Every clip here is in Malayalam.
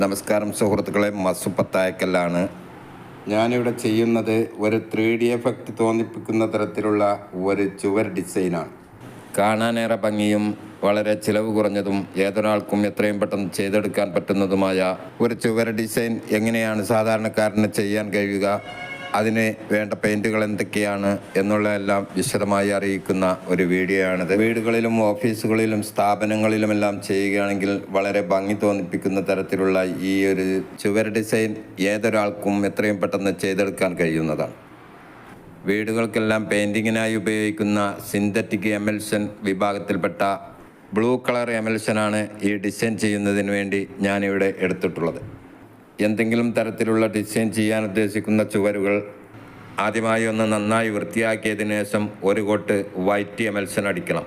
നമസ്കാരം സുഹൃത്തുക്കളെ മസുപ്പത്തായക്കല്ലാണ്. ഞാനിവിടെ ചെയ്യുന്നത് ഒരു ത്രീ ഡി എഫക്റ്റ് തോന്നിപ്പിക്കുന്ന തരത്തിലുള്ള ഒരു ചുവർ ഡിസൈനാണ്. കാണാനേറെ ഭംഗിയും വളരെ ചിലവ് കുറഞ്ഞതും ഏതൊരാൾക്കും എത്രയും പെട്ടെന്ന് ചെയ്തെടുക്കാൻ പറ്റുന്നതുമായ ഒരു ചുവർ ഡിസൈൻ എങ്ങനെയാണ് സാധാരണക്കാരന് ചെയ്യാൻ കഴിയുക? അതിന് വേണ്ട പെയിന്റുകൾ എന്തൊക്കെയാണ് എന്നുള്ളതെല്ലാം വിശദമായി അറിയിക്കുന്ന ഒരു വീഡിയോ ആണിത്. വീടുകളിലും ഓഫീസുകളിലും സ്ഥാപനങ്ങളിലുമെല്ലാം ചെയ്യുകയാണെങ്കിൽ വളരെ ഭംഗി തോന്നിപ്പിക്കുന്ന തരത്തിലുള്ള ഈ ഒരു ചുവർ ഡിസൈൻ ഏതൊരാൾക്കും എത്രയും പെട്ടെന്ന് ചെയ്തെടുക്കാൻ കഴിയുന്നതാണ്. വീടുകൾക്കെല്ലാം പെയിന്റിങ്ങിനായി ഉപയോഗിക്കുന്ന സിന്തറ്റിക് എമൽഷൻ വിഭാഗത്തിൽപ്പെട്ട ബ്ലൂ കളർ എമൽഷനാണ് ഈ ഡിസൈൻ ചെയ്യുന്നതിന് വേണ്ടി ഞാനിവിടെ എടുത്തിട്ടുള്ളത്. എന്തെങ്കിലും തരത്തിലുള്ള ഡിസൈൻ ചെയ്യാൻ ഉദ്ദേശിക്കുന്ന ചുവരുകൾ ആദ്യമായി ഒന്ന് നന്നായി വൃത്തിയാക്കിയതിനു ശേഷം ഒരു കോട്ട് വൈറ്റ് എമൽഷൻ അടിക്കണം.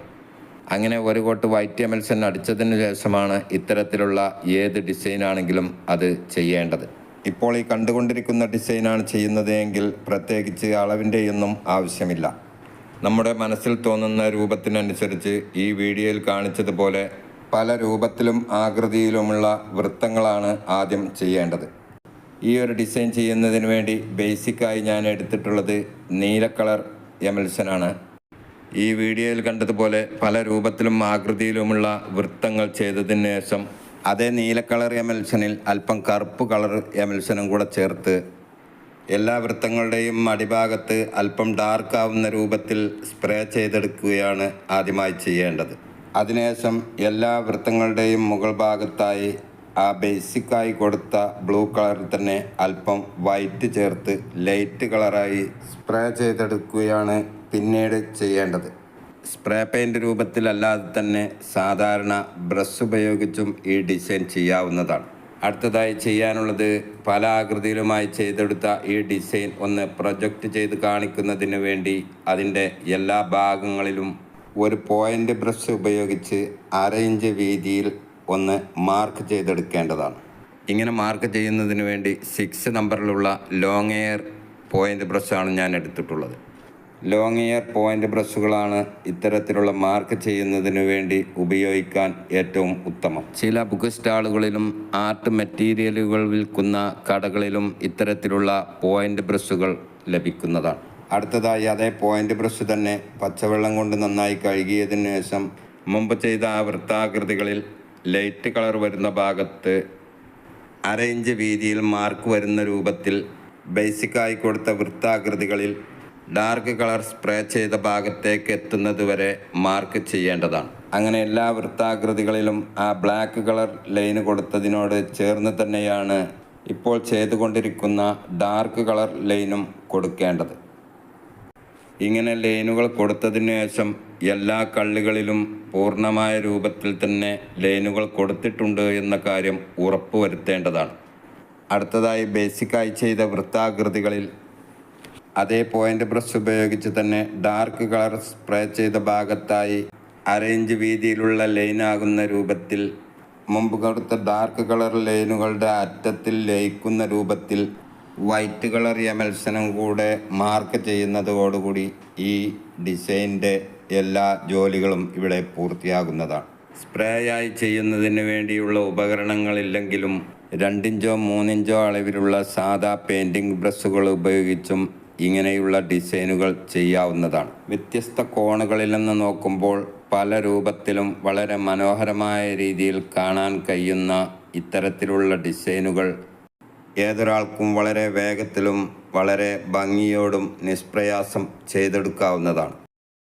അങ്ങനെ ഒരു കോട്ട് വൈറ്റ് എമൽഷൻ അടിച്ചതിന് ശേഷമാണ് ഇത്തരത്തിലുള്ള ഏത് ഡിസൈൻ ആണെങ്കിലും അത് ചെയ്യേണ്ടത്. ഇപ്പോൾ ഈ കണ്ടുകൊണ്ടിരിക്കുന്ന ഡിസൈനാണ് ചെയ്യുന്നതെങ്കിൽ പ്രത്യേകിച്ച് അളവിന്റെയൊന്നും ആവശ്യമില്ല. നമ്മുടെ മനസ്സിൽ തോന്നുന്ന രൂപത്തിനനുസരിച്ച് ഈ വീഡിയോയിൽ കാണിച്ചതുപോലെ പല രൂപത്തിലും ആകൃതിയിലുമുള്ള വൃത്തങ്ങളാണ് ആദ്യം ചെയ്യേണ്ടത്. ഈ ഒരു ഡിസൈൻ ചെയ്യുന്നതിന് വേണ്ടി ബേസിക്കായി ഞാൻ എടുത്തിട്ടുള്ളത് നീല കളർ എമൽഷനാണ് ഈ വീഡിയോയിൽ കണ്ടതുപോലെ പല രൂപത്തിലും ആകൃതിയിലുമുള്ള വൃത്തങ്ങൾ ചെയ്തതിന് ശേഷം അതേ നീല കളർ എമൽഷനിൽ അല്പം കറുപ്പ് കളർ എമൽസനും കൂടെ ചേർത്ത് എല്ലാ വൃത്തങ്ങളുടെയും അടിഭാഗത്ത് അല്പം ഡാർക്ക് ആവുന്ന രൂപത്തിൽ സ്പ്രേ ചെയ്തെടുക്കുകയാണ് ആദ്യമായി ചെയ്യേണ്ടത്. അതിനുശേഷം എല്ലാ വൃത്തങ്ങളുടെയും മുകൾ ഭാഗത്തായി ആ ബേസിക്കായി കൊടുത്ത ബ്ലൂ കളറിൽ തന്നെ അല്പം വൈറ്റ് ചേർത്ത് ലൈറ്റ് കളറായി സ്പ്രേ ചെയ്തെടുക്കുകയാണ് പിന്നീട് ചെയ്യേണ്ടത്. സ്പ്രേ പെയിന്റ് രൂപത്തിലല്ലാതെ തന്നെ സാധാരണ ബ്രഷ് ഉപയോഗിച്ചും ഈ ഡിസൈൻ ചെയ്യാവുന്നതാണ്. അടുത്തതായി ചെയ്യാനുള്ളത് പല ആകൃതിയിലുമായി ചെയ്തെടുത്ത ഈ ഡിസൈൻ ഒന്ന് പ്രൊജക്റ്റ് ചെയ്ത് കാണിക്കുന്നതിന് വേണ്ടി അതിന്റെ എല്ലാ ഭാഗങ്ങളിലും ഒരു പോയിന്റ് ബ്രഷ് ഉപയോഗിച്ച് അര ഇഞ്ച് വീതിയിൽ ഒന്ന് മാർക്ക് ചെയ്തെടുക്കേണ്ടതാണ്. ഇങ്ങനെ മാർക്ക് ചെയ്യുന്നതിന് വേണ്ടി സിക്സ് നമ്പറിലുള്ള ലോങ് എയർ പോയിന്റ് ബ്രഷാണ് ഞാൻ എടുത്തിട്ടുള്ളത്. ലോങ് എയർ പോയിന്റ് ബ്രഷുകളാണ് ഇത്തരത്തിലുള്ള മാർക്ക് ചെയ്യുന്നതിന് വേണ്ടി ഉപയോഗിക്കാൻ ഏറ്റവും ഉത്തമം. ചില ബുക്ക് സ്റ്റാളുകളിലും ആർട്ട് മെറ്റീരിയലുകൾ വിൽക്കുന്ന കടകളിലും ഇത്തരത്തിലുള്ള പോയിന്റ് ബ്രഷുകൾ ലഭിക്കുന്നതാണ്. അടുത്തതായി അതേ പോയിന്റ് ബ്രഷ് തന്നെ പച്ചവെള്ളം കൊണ്ട് നന്നായി കഴുകിയതിനു ശേഷം മുമ്പ് ചെയ്ത ആ വൃത്താകൃതികളിൽ ലൈറ്റ് കളർ വരുന്ന ഭാഗത്ത് അര ഇഞ്ച് വീതിയിൽ മാർക്ക് വരുന്ന രൂപത്തിൽ ബേസിക്കായി കൊടുത്ത വൃത്താകൃതികളിൽ ഡാർക്ക് കളർ സ്പ്രേ ചെയ്ത ഭാഗത്തേക്ക് എത്തുന്നത് വരെ മാർക്ക് ചെയ്യേണ്ടതാണ്. അങ്ങനെ എല്ലാ വൃത്താകൃതികളിലും ആ ബ്ലാക്ക് കളർ ലൈന് കൊടുത്തതിനോട് ചേർന്ന് തന്നെയാണ് ഇപ്പോൾ ചെയ്തുകൊണ്ടിരിക്കുന്ന ഡാർക്ക് കളർ ലൈനും കൊടുക്കേണ്ടത്. ഇങ്ങനെ ലൈനുകൾ കൊടുത്തതിന് ശേഷം എല്ലാ കള്ളികളിലും പൂർണമായ രൂപത്തിൽ തന്നെ ലൈനുകൾ കൊടുത്തിട്ടുണ്ട് എന്ന കാര്യം ഉറപ്പുവരുത്തേണ്ടതാണ്. അടുത്തതായി ബേസിക്കായി ചെയ്ത വൃത്താകൃതികളിൽ അതേ പോയിന്റ് ബ്രഷ് ഉപയോഗിച്ച് തന്നെ ഡാർക്ക് കളർ സ്പ്രേ ചെയ്ത ഭാഗത്തായി അരയിഞ്ച് വീതിയിലുള്ള ലൈനാകുന്ന രൂപത്തിൽ മുമ്പ് കൊടുത്ത ഡാർക്ക് കളർ ലൈനുകളുടെ അറ്റത്തിൽ ലയിക്കുന്ന രൂപത്തിൽ വൈറ്റ് കളർ എമൽസനും കൂടെ മാർക്ക് ചെയ്യുന്നതോടുകൂടി ഈ ഡിസൈന്റെ എല്ലാ ജോലികളും ഇവിടെ പൂർത്തിയാകുന്നതാണ്. സ്പ്രേയായി ചെയ്യുന്നതിന് വേണ്ടിയുള്ള ഉപകരണങ്ങളില്ലെങ്കിലും രണ്ടിഞ്ചോ മൂന്നിഞ്ചോ അളവിലുള്ള സാധാ പെയിന്റിംഗ് ബ്രഷുകൾ ഉപയോഗിച്ചും ഇങ്ങനെയുള്ള ഡിസൈനുകൾ ചെയ്യാവുന്നതാണ്. വ്യത്യസ്ത കോണുകളിൽ നിന്ന് നോക്കുമ്പോൾ പല രൂപത്തിലും വളരെ മനോഹരമായ രീതിയിൽ കാണാൻ കഴിയുന്ന ഇത്തരത്തിലുള്ള ഡിസൈനുകൾ ഏതൊരാൾക്കും വളരെ വേഗത്തിലും വളരെ ഭംഗിയോടും നിഷ്പ്രയാസം ചെയ്തെടുക്കാവുന്നതാണ്.